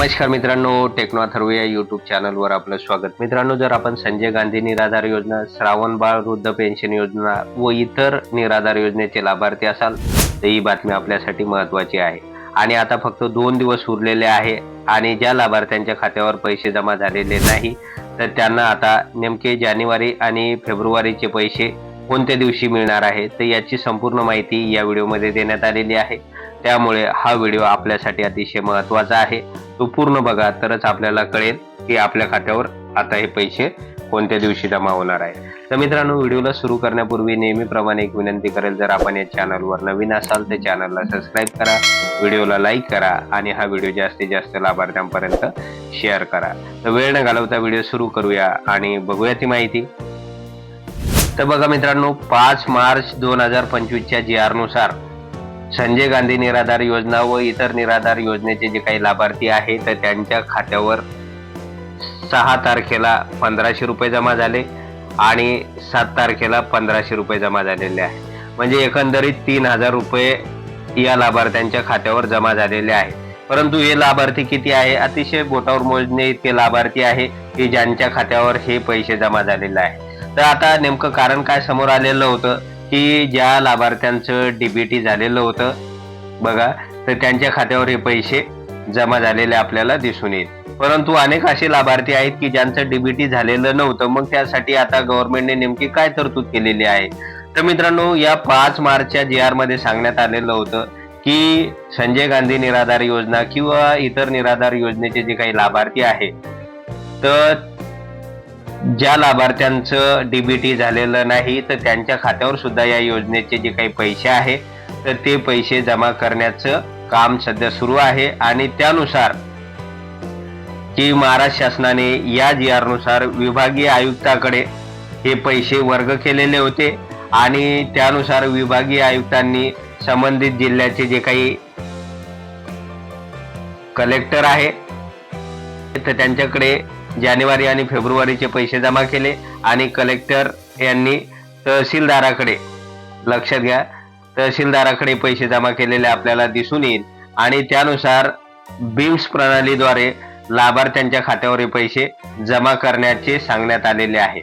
नमस्कार मित्रांनो टेक्नो अथर्व या युट्यूब चॅनलवर आपलं स्वागत. मित्रांनो जर आपण संजय गांधी निराधार योजना श्रावण बाळ वृद्ध पेन्शन योजना व इतर निराधार योजनेचे लाभार्थी असाल तर ही बातमी आपल्यासाठी महत्वाची आहे. आणि आता फक्त दोन दिवस उरलेले आहे आणि ज्या लाभार्थ्यांच्या खात्यावर पैसे जमा झालेले नाही तर त्यांना आता नेमके जानेवारी आणि फेब्रुवारीचे पैसे कोणत्या दिवशी मिळणार आहे तर याची संपूर्ण माहिती या व्हिडिओमध्ये देण्यात आलेली आहे. त्यामुळे हा व्हिडिओ आपल्यासाठी अतिशय महत्त्वाचा आहे. तो पूर्ण बघा तरच आपल्याला कळेल की आपल्या खात्यावर आता हे पैसे कोणत्या दिवशी जमा होणार आहे. तर मित्रांनो व्हिडिओला सुरू करण्यापूर्वी नेहमीप्रमाणे एक विनंती करेल जर आपण या चॅनलवर नवीन असाल तर चॅनलला सबस्क्राईब करा व्हिडिओला लाईक करा आणि हा व्हिडिओ जास्तीत जास्त लाभार्थ्यांपर्यंत शेअर करा. तर वेळ न घालवता व्हिडिओ सुरू करूया आणि बघूया ती माहिती. तर बघा मित्रांनो पाच मार्च दोन हजार पंचवीसच्या जी आरनुसार संजय गांधी निराधार योजना व इतर निराधार योजनेचे जे काही लाभार्थी आहे तर त्यांच्या खात्यावर सहा तारखेला पंधराशे रुपये जमा झाले आणि सात तारखेला पंधराशे रुपये जमा झालेले आहे. म्हणजे एकंदरीत तीन हजार रुपये या लाभार्थ्यांच्या खात्यावर जमा झालेले आहे. परंतु हे लाभार्थी किती आहे? अतिशय बोटावर मोजणे इतके लाभार्थी आहे की ज्यांच्या खात्यावर हे पैसे जमा झालेले आहे. तर आता नेमकं कारण काय समोर आलेलं होतं? की ज्या लाभार्थ्यांचं डीबीटी झालेलं होतं बघा तर त्यांच्या खात्यावर हे पैसे जमा झालेले आपल्याला दिसून येईल. परंतु अनेक असे लाभार्थी आहेत की ज्यांचं डीबीटी झालेलं नव्हतं मग त्यासाठी आता गव्हर्नमेंटने नेमकी काय तरतूद केलेली आहे? तर मित्रांनो या पाच मार्चच्या जी आरमध्ये सांगण्यात आलेलं होतं की संजय गांधी निराधार योजना किंवा इतर निराधार योजनेचे जे काही लाभार्थी आहे तर ज्या लाभार्थ्यांचं डीबीटी झालेलं नाही तर त्यांच्या खात्यावर सुद्धा या योजनेचे जे काही पैसे आहे तर ते पैसे जमा करण्याचं काम सध्या सुरू आहे. आणि त्यानुसार की महाराष्ट्र शासनाने या जी आरनुसार विभागीय आयुक्ताकडे हे पैसे वर्ग केलेले होते. आणि त्यानुसार विभागीय आयुक्तांनी संबंधित जिल्ह्याचे जे काही कलेक्टर आहे तर त्यांच्याकडे जानेवारी आणि फेब्रुवारीचे पैसे जमा केले आणि कलेक्टर यांनी तहसीलदाराकडे लक्षात घ्या तहसीलदाराकडे पैसे जमा केलेले आपल्याला दिसून येईल आणि त्यानुसार बिम्स प्रणालीद्वारे लाभार्थ्यांच्या खात्यावर पैसे जमा करण्याचे सांगण्यात आलेले आहे.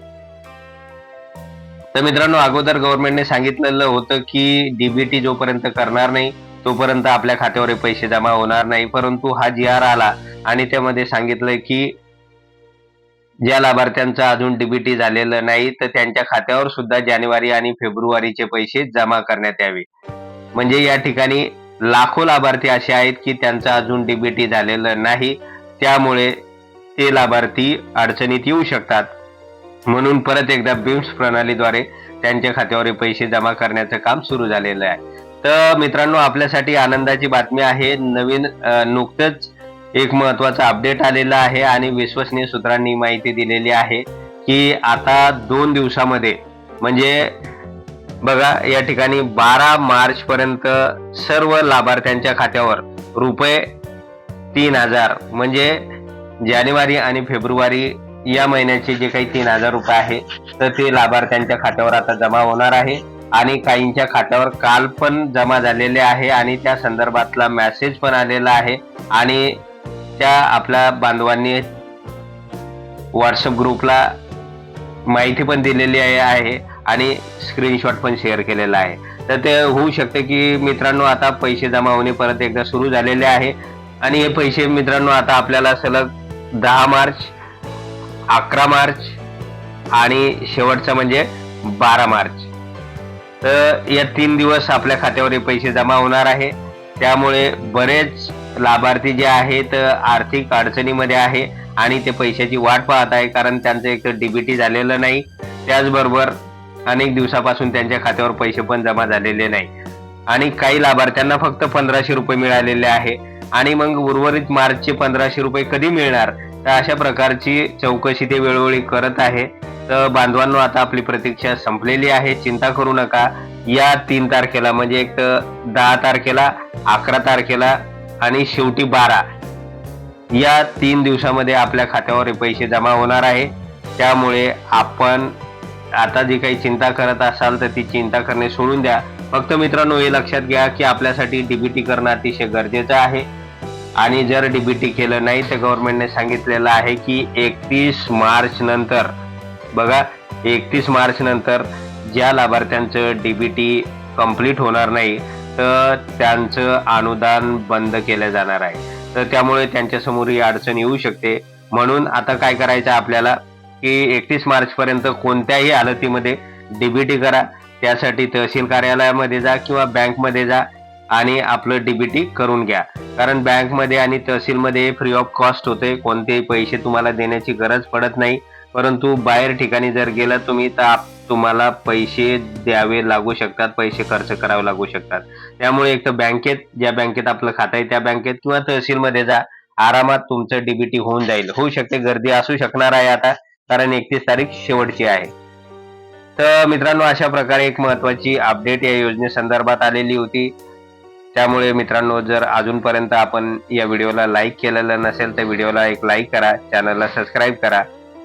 तर मित्रांनो अगोदर गव्हर्नमेंटने सांगितलेलं होतं की डीबीटी जोपर्यंत करणार नाही तोपर्यंत आपल्या खात्यावर पैसे जमा होणार नाही. परंतु हा जी आर आला आणि त्यामध्ये सांगितलंय की ज्या लाभार्थ्यांचं अजून डीबीटी झालेलं नाही तर त्यांच्या खात्यावर सुद्धा जानेवारी आणि फेब्रुवारीचे पैसे जमा करण्यात यावे. म्हणजे या ठिकाणी लाखो लाभार्थी असे आहेत की त्यांचं अजून डीबीटी झालेलं नाही. त्यामुळे ते लाभार्थी अडचणीत येऊ शकतात. म्हणून परत एकदा बिम्स प्रणालीद्वारे त्यांच्या खात्यावर पैसे जमा करण्याचं काम सुरू झालेलं आहे. तर मित्रांनो आपल्यासाठी आनंदाची बातमी आहे. नवीन नुकतंच एक महत्त्वाचा अपडेट आलेला आहे आणि विश्वसनीय सूत्रांनी माहिती दिलेली आहे की आता दोन दिवसामध्ये म्हणजे बघा या ठिकाणी बारा मार्च पर्यंत सर्व लाभार्थ्यांच्या खात्यावर रुपये तीन हजार म्हणजे जानेवारी आणि फेब्रुवारी या महिन्याचे जे काही तीन हजार रुपये आहे तर ते लाभार्थ्यांच्या खात्यावर आता जमा होणार आहे. आणि काहींच्या खात्यावर काल पण जमा झालेले आहे आणि त्या संदर्भातला मॅसेज पण आलेला आहे. आणि त्या आपल्या बांधवांनी व्हॉट्सअप ग्रुपला माहिती पण दिलेली आहे आणि स्क्रीनशॉट पण शेअर केलेला आहे. तर ते होऊ शकते की मित्रांनो आता पैसे जमा होणे परत एकदा सुरू झालेले आहे. आणि हे पैसे मित्रांनो आता आपल्याला सलग दहा मार्च अकरा मार्च आणि शेवटचा म्हणजे बारा मार्च. तर या तीन दिवस आपल्या खात्यावर हे पैसे जमा होणार आहे. त्यामुळे बरेच लाभार्थी जे आहेत आर्थिक अडचणीमध्ये आहे आणि ते पैशाची वाट पाहत आहे कारण त्यांचं एक डीबीटी झालेलं नाही. त्याचबरोबर अनेक दिवसापासून त्यांच्या खात्यावर पैसे पण जमा झालेले नाही. आणि काही लाभार्थ्यांना फक्त पंधराशे रुपये मिळालेले आहे आणि मग उर्वरित मार्चचे पंधराशे रुपये कधी मिळणार? तर अशा प्रकारची चौकशी ते वेळोवेळी करत आहे. तर बांधवांनो आता आपली प्रतीक्षा संपलेली आहे. चिंता करू नका. या तीन तारखेला म्हणजे एक दहा तारखेला अकरा तारखेला आणि शेवटी बारा. या तीन दिवसामध्ये आपल्या खात्यावर पैसे जमा होणार आहे. त्यामुळे आपण आता जी काही चिंता करत असाल तर ती चिंता करणे सोडून द्या. फक्त मित्रांनो हे लक्षात घ्या की आपल्यासाठी डीबीटी करणं अतिशय गरजेचं आहे. आणि जर डीबीटी केलं नाही तर गव्हर्नमेंटने सांगितलेलं आहे की एकतीस मार्च नंतर बघा एकतीस मार्च नंतर ज्या लाभार्थ्यांचं डीबीटी कंप्लीट होणार नाही तर त्यांचं अनुदान बंद केलं जाणार आहे. तर त्यामुळे त्यांच्यासमोर ही अडचण येऊ शकते. म्हणून आता काय करायचं आपल्याला की एकतीस मार्च पर्यंत कोणत्याही हालतीमध्ये डीबीटी करा. त्यासाठी तहसील कार्यालयामध्ये जा किंवा बँकमध्ये जा आणि आपलं डीबीटी करून घ्या. कारण बँकमध्ये आणि तहसीलमध्ये फ्री ऑफ कॉस्ट होते कोणतेही पैसे तुम्हाला देण्याची गरज पडत नाही. परंतु बाहेर ठिकाणी जर गेलं तुम्ही तर तुम्हाला पैसे द्यावे लागू शकतात पैसे खर्च करावे लागू शकतात. त्यामुळे एक तर बँकेत ज्या बँकेत आपलं खातं आहे त्या बँकेत किंवा तहसीलमध्ये जा. आरामात तुमचं डीबीटी होऊन जाईल. होऊ शकते गर्दी असू शकणार आहे आता कारण एकतीस तारीख शेवटची आहे. तर मित्रांनो अशा प्रकारे एक महत्वाची अपडेट या योजनेसंदर्भात आलेली होती. त्यामुळे मित्रांनो जर अजूनपर्यंत आपण या व्हिडिओला लाईक केलेलं नसेल तर व्हिडिओला एक लाईक करा. चॅनलला सबस्क्राईब करा.